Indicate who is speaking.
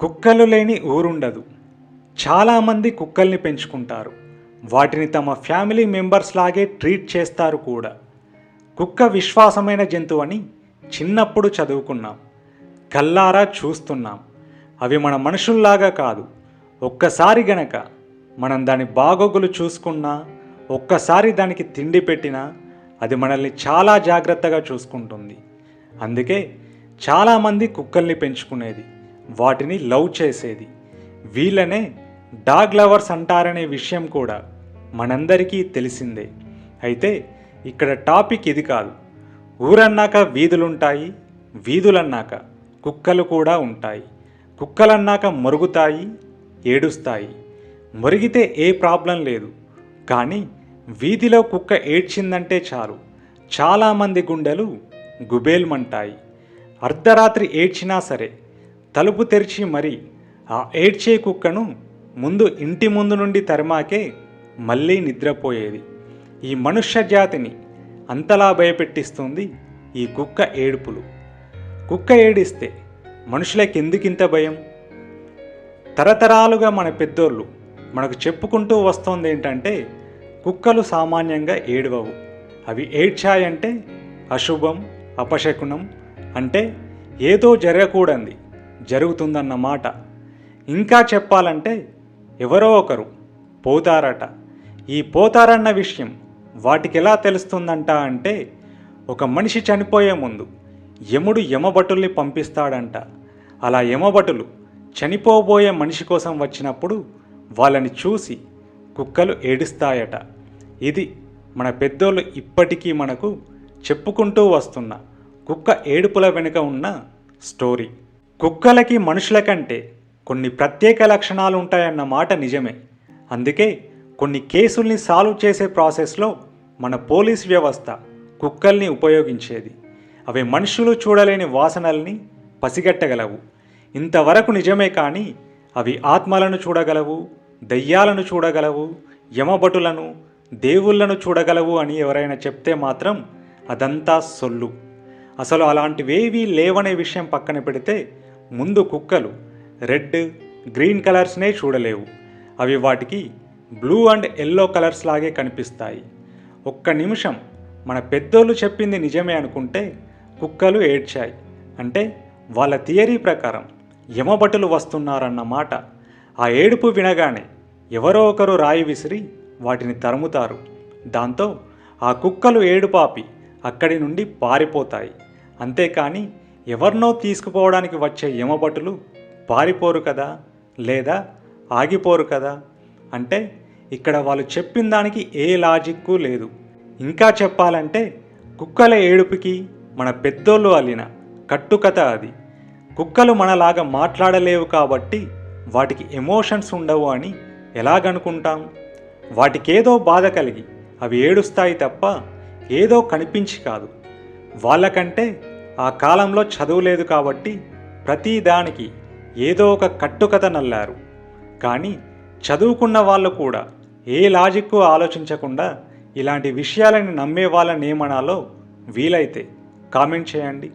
Speaker 1: కుక్కలు లేని ఊరుండదు. చాలామంది కుక్కల్ని పెంచుకుంటారు. వాటిని తమ ఫ్యామిలీ మెంబర్స్ లాగే ట్రీట్ చేస్తారు కూడా. కుక్క విశ్వాసమైన జంతువు అని చిన్నప్పుడు చదువుకున్నాం. కల్లారా చూస్తున్నాం. అవి మన మనుషుల్లాగా కాదు. ఒక్కసారి గనక మనం దాని బాగోగులు చూసుకున్నా ఒక్కసారి దానికి తిండి పెట్టినా అది మనల్ని చాలా జాగ్రత్తగా చూసుకుంటుంది. అందుకే చాలామంది కుక్కల్ని పెంచుకునేది. వాటిని లవ్ చేసేది. వీళ్ళనే డాగ్ లవర్స్ అంటారనే విషయం కూడా మనందరికీ తెలిసిందే. అయితే ఇక్కడ టాపిక్ ఇది కాదు. ఊరన్నాక వీధులుంటాయి వీధులన్నాక కుక్కలు కూడా ఉంటాయి. కుక్కలన్నాక మరుగుతాయి ఏడుస్తాయి. మరిగితే ఏ ప్రాబ్లం లేదు. కానీ వీధిలో కుక్క ఏడ్చిందంటే చాలు. చాలామంది గుండెలు గుబేల్మంటాయి. అర్ధరాత్రి ఏడ్చినా సరే తలుపు తెరిచి మరి ఆ ఏడ్చే కుక్కను ముందు ఇంటి ముందు నుండి తరిమాకే మళ్ళీ నిద్రపోయేది. ఈ మనుష్య జాతిని అంతలా భయపెట్టిస్తుంది ఈ కుక్క ఏడుపులు. కుక్క ఏడిస్తే మనుషులకెందుకింత భయం? తరతరాలుగా మన పెద్దోళ్ళు మనకు చెప్పుకుంటూ వస్తోంది ఏంటంటే కుక్కలు సామాన్యంగా ఏడవవు. అవి ఏడ్చాయంటే అశుభం అపశకునం అంటే ఏదో జరగకూడంది. జరుగుతుందన్న మాట. ఇంకా చెప్పాలంటే ఎవరో ఒకరు పోతారట. ఈ పోతారన్న విషయం వాటికి ఎలా తెలుస్తుందంట అంటే ఒక మనిషి చనిపోయే ముందు యముడు యమభటుల్ని పంపిస్తాడంట. అలా యమభటులు చనిపోబోయే మనిషి కోసం వచ్చినప్పుడు వాళ్ళని చూసి కుక్కలు ఏడుస్తాయట. ఇది మన పెద్దోళ్ళు ఇప్పటికీ మనకు చెప్పుకుంటూ వస్తున్న కుక్క ఏడుపుల వెనుక ఉన్న స్టోరీ. కుక్కలకి మనుషుల కంటే కొన్ని ప్రత్యేక లక్షణాలు ఉంటాయన్న మాట నిజమే. అందుకే కొన్ని కేసుల్ని సాల్వ్ చేసే ప్రాసెస్లో మన పోలీస్ వ్యవస్థ కుక్కల్ని ఉపయోగించేది. అవి మనుషులు చూడలేని వాసనల్ని పసిగట్టగలవు. ఇంతవరకు నిజమే కానీ అవి ఆత్మలను చూడగలవు దయ్యాలను చూడగలవు యమభటులను దేవుళ్ళను చూడగలవు అని ఎవరైనా చెప్తే మాత్రం అదంతా సొల్లు. అసలు అలాంటివేవీ లేవనే విషయం పక్కన పెడితే ముందు కుక్కలు రెడ్ గ్రీన్ కలర్స్నే చూడలేవు. అవి వాటికి బ్లూ అండ్ ఎల్లో కలర్స్ లాగే కనిపిస్తాయి. ఒక్క నిమిషం మన పెద్దోళ్ళు చెప్పింది నిజమే అనుకుంటే కుక్కలు ఏడ్చాయి. అంటే వాళ్ళ థియరీ ప్రకారం యమభటులు వస్తున్నారన్నమాట ఆ ఏడుపు వినగానే ఎవరో ఒకరు రాయి విసిరి వాటిని తరుముతారు. దాంతో ఆ కుక్కలు ఏడుపాపి అక్కడి నుండి పారిపోతాయి. అంతేకాని ఎవరినో తీసుకుపోవడానికి వచ్చే యమభటులు పారిపోరు కదా లేదా ఆగిపోరు కదా? అంటే ఇక్కడ వాళ్ళు చెప్పిన దానికి ఏ లాజిక్కు లేదు. ఇంకా చెప్పాలంటే కుక్కల ఏడుపుకి మన పెద్దోళ్ళు అల్లిన కట్టుకథ అది. కుక్కలు మనలాగా మాట్లాడలేవు కాబట్టి వాటికి ఎమోషన్స్ ఉండవు అని ఎలాగనుకుంటాం? వాటికేదో బాధ కలిగి అవి ఏడుస్తాయి తప్ప ఏదో కనిపించి కాదు. వాళ్ళకంటే ఆ కాలంలో చదువు లేదు కాబట్టి ప్రతిదానికి ఏదో ఒక కట్టుకథ నల్లారు. కానీ చదువుకున్న వాళ్ళు కూడా ఏ లాజిక్కు ఆలోచించకుండా ఇలాంటి విషయాలని నమ్మే వాళ్ళని ఏమనాలో వీలైతే కామెంట్ చేయండి.